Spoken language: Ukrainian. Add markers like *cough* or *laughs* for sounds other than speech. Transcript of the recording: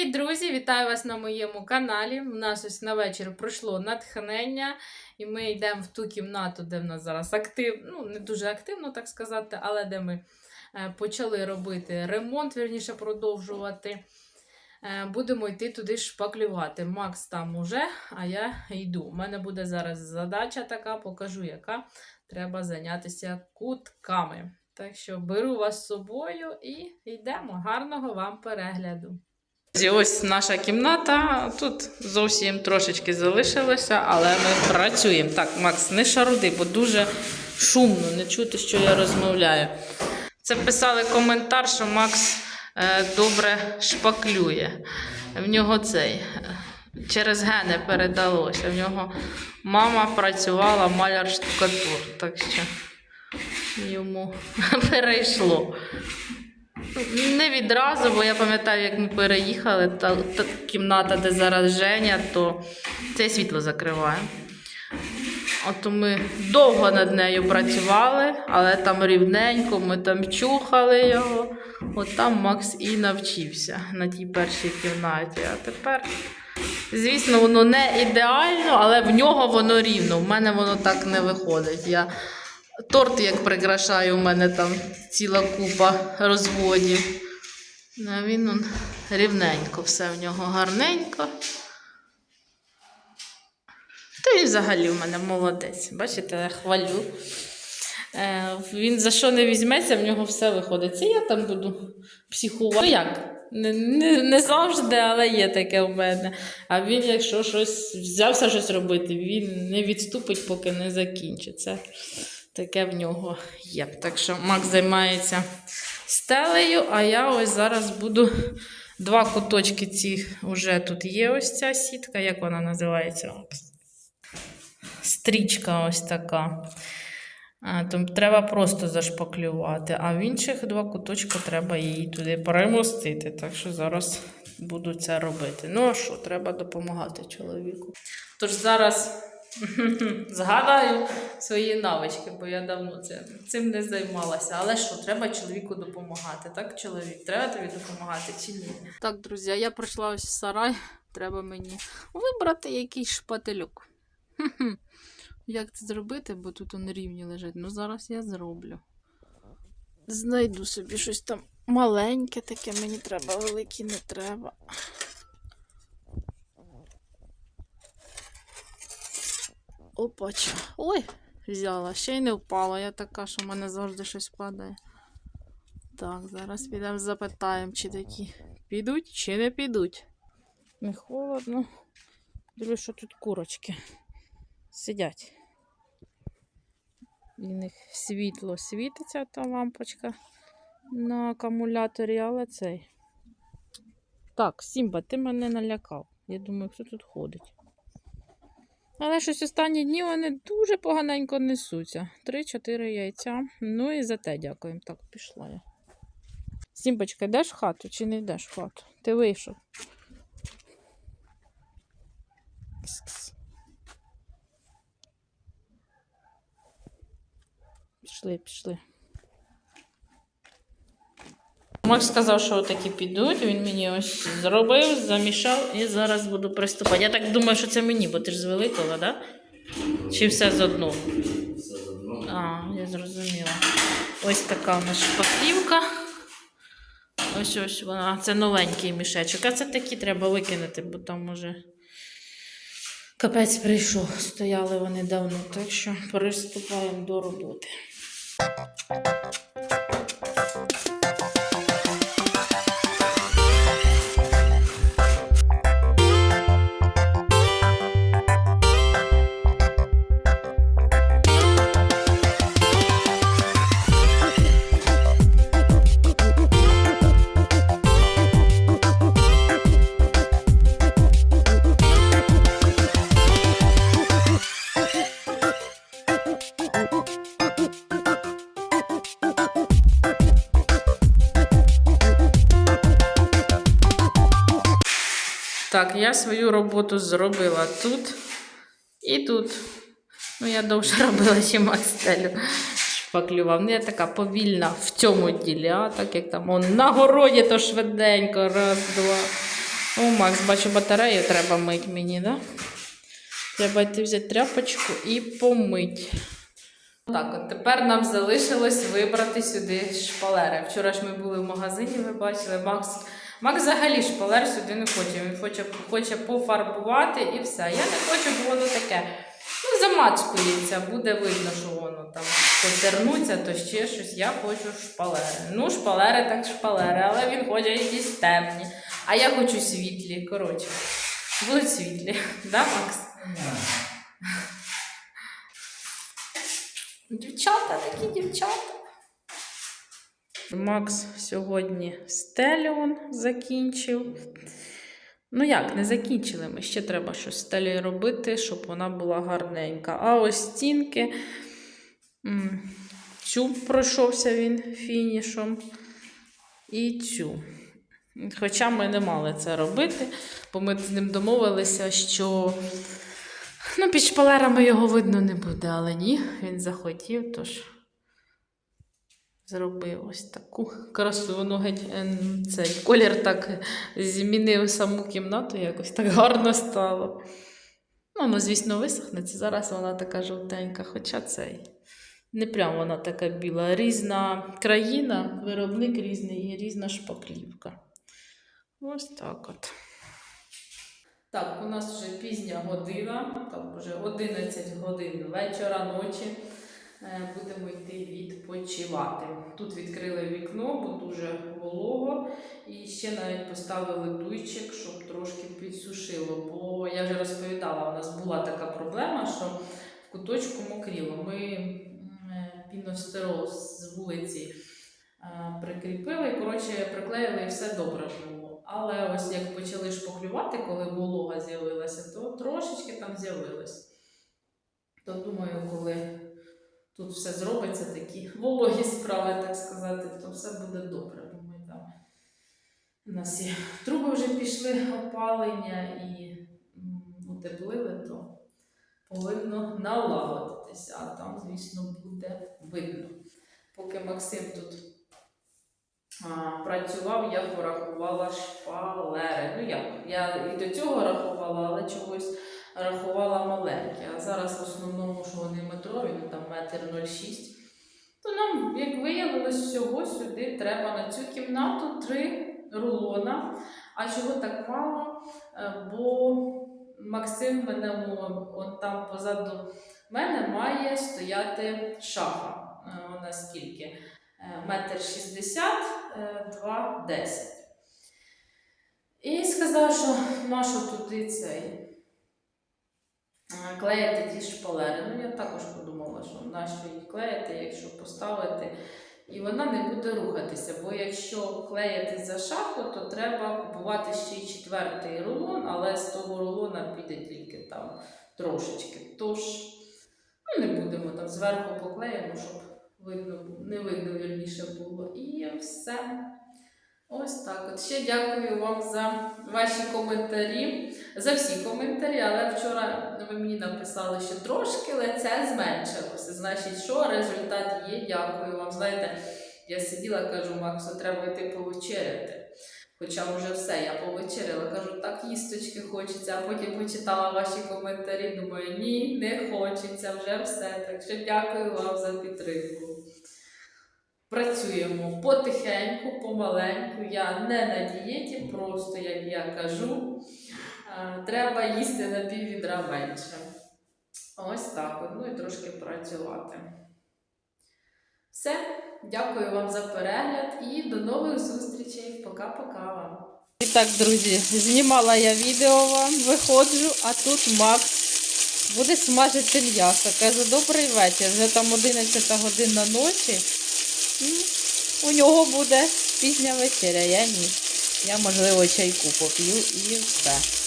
Привіт, друзі! Вітаю вас на моєму каналі. У нас ось на вечір пройшло натхнення, і ми йдемо в ту кімнату, де в нас зараз актив, ну не дуже активно, так сказати, але де ми е, почали робити ремонт, вірніше продовжувати. Е, Будемо йти туди шпаклювати. Макс там уже, а я йду. У мене буде зараз задача така, покажу, яка. Треба зайнятися кутками. Так що беру вас з собою і йдемо. Гарного вам перегляду. Ось наша кімната. Тут зовсім трошечки залишилося, але ми працюємо. Так, Макс, не шаруди, бо дуже шумно, не чути, що я розмовляю. Це писали коментар, що Макс е, добре шпаклює. В нього цей е, через гени передалося. В нього мама працювала маляр штукатур, так що йому *laughs* перейшло. Не відразу, бо я пам'ятаю, як ми переїхали, та, та кімната, де зараз Женя, то це світло закриває. От ми довго над нею працювали, але там рівненько, ми там чухали його. От там Макс і навчився на тій першій кімнаті. А тепер, звісно, воно не ідеально, але в нього воно рівно. В мене воно так не виходить. Я торт як прикрашаю, у мене там ціла купа розводів. А він он, рівненько, все в нього гарненько. Та він взагалі в мене молодець. Бачите, я хвалю. Е, він за що не візьметься, в нього все виходить. Це я там буду психувати. Ну як? Не, не, не завжди, але є таке в мене. А він, якщо щось взявся щось робити, він не відступить, поки не закінчить. Таке в нього є. Так що Макс займається стелею, а я ось зараз буду два куточки ці вже тут є. Ось ця сітка, як вона називається? Стрічка ось така. А, треба просто зашпаклювати, а в інших два куточка треба її туди перемостити. Так що зараз буду це робити. Ну а що, треба допомагати чоловіку. Тож зараз *laughs* згадаю свої навички, бо я давно цим не займалася. Але що, треба чоловіку допомагати. Так, чоловік, треба тобі допомагати чи ні? Так, друзі, я прийшла ось в сарай. Треба мені вибрати якийсь шпательок. Хм-хм. Як це зробити, бо тут он рівні лежать. Ну, зараз я зроблю. Знайду собі щось там маленьке таке, мені треба, велике не треба. Опача. Ой, взяла, ще й не впала. Я така, що в мене завжди щось падає. Так, зараз підемо запитаємо, чи такі підуть, чи не підуть. Не холодно. Дивлюсь, що тут курочки сидять. І в них світло світиться, та лампочка на акумуляторі, але цей. Так, Сімба, ти мене налякав. Я думаю, хто тут ходить. Але щось останні дні вони дуже поганенько несуться. Три-чотири яйця. Ну і за те дякуємо. Так, пішла я. Сімбочка, йдеш в хату чи не йдеш в хату? Ти вийшов. Пішли, пішли. Макс сказав, що такі підуть. Він мені ось зробив, замішав і зараз буду приступати. Я так думаю, що це мені, бо ти ж з великого, так? Да? Чи все з одного? А, я зрозуміла. Ось така у нас шпаклівка. Ось ось вона. Це новенький мішечок. А це такі треба викинути, бо там може. Капець прийшов, стояли вони давно, так що приступаємо до роботи. Так, я свою роботу зробила тут і тут. Ну, я довше *laughs* робила, ніж Макстелю шпаклював. Ну, я така повільна в цьому ділі, а так як там он на городі, то швиденько. Раз, два. О, Макс, бачу, батарею треба мити мені, да? Треба йти взяти тряпочку і помити. Так, от тепер нам залишилось вибрати сюди шпалери. Вчора ж ми були в магазині, ви бачили, Макс. Макс взагалі шпалер сюди не хоче. Він хоче, хоче пофарбувати і все. Я не хочу, бо воно таке. Ну, замацкується, буде видно, що воно там потернуться, то ще щось. Я хочу шпалери. Ну, шпалери так шпалери, але він хоче якісь темні. А я хочу світлі. Коротше, будуть світлі. *laughs* Да, Макс? Дівчата, такі дівчата. Макс сьогодні стелю закінчив. Ну як, не закінчили ми. Ще треба щось з стелею робити, щоб вона була гарненька. А ось стінки. Цю пройшовся він фінішом. І цю. Хоча ми не мали це робити, бо ми з ним домовилися, що ну, під шпалерами його видно не буде, але ні, він захотів, тож зробив ось таку красу. Воно геть ем, цей колір так змінив саму кімнату, якось так гарно стало. Ну, воно, звісно, висохнеться. Зараз вона така жовтенька, хоча цей. Не прям вона така біла. Різна країна, виробник різний і різна шпаклівка. Ось так от. Так, у нас вже пізня година, там вже 11 годин вечора, ночі. Е, Будемо йти відпочивати. Тут відкрили вікно, бо дуже волого. І ще навіть поставили дуйчик, щоб трошки підсушило. Бо я вже розповідала, у нас була така проблема, що в куточку мокріло. Ми е, піностерол з вулиці е, прикріпили, коротше, приклеїли і все добре було. Але ось як почали шпаклювати, коли волога з'явилася, то трошечки там з'явилось. То думаю, коли тут все зробиться, такі вологі справи, так сказати, то все буде добре. Ми там у нас і труби вже пішли опалення і утеплили, то повинно налагодитися, а там, звісно, буде видно. Поки Максим тут а, працював, я порахувала шпалери. Ну як, я і до цього рахувала, але чогось рахувала маленькі. А зараз в основному, що вони метрові, ну там метр 0,6. То нам, як виявилось, всього сюди треба на цю кімнату три рулона. А чого так мало? Е, Бо Максим мене умовив, от там позаду мене має стояти шафа. Е, Вона скільки? Е, Метр шістдесят, два десять. І сказав, що нащо туди цей клеїти ті шпалери. Ну, я також подумала, що нащо її клеїти, якщо поставити, і вона не буде рухатися. Бо якщо клеїти за шаху, то треба купувати ще й четвертий рулон, але з того рулона піде тільки там трошечки. Тож, ну, не будемо там зверху поклеїмо, щоб видно, не видно вірніше було. І все. Ось так. От ще дякую вам за ваші коментарі, за всі коментарі, але вчора ви мені написали, що трошки лице зменшилося. Значить, що результат є. Дякую вам. Знаєте, я сиділа, кажу, Максу, треба йти повечеряти. Хоча вже все, я повечеряла. Кажу, так їсточки хочеться, а потім почитала ваші коментарі. Думаю, ні, не хочеться, вже все. Так що дякую вам за підтримку. Працюємо потихеньку, помаленьку. Я не на дієті, просто як я кажу, е, треба їсти на пів відра менше. Ось так, ну і трошки працювати. Все, дякую вам за перегляд і до нових зустрічей. Пока-пока вам. І так, друзі, знімала я відео вам, виходжу, а тут Макс буде смажити м'ясо. Каже, добрий вечір. Вже там 11 година ночі. У нього буде пізня вечеря, я ні. Я, можливо, чайку поп'ю і все.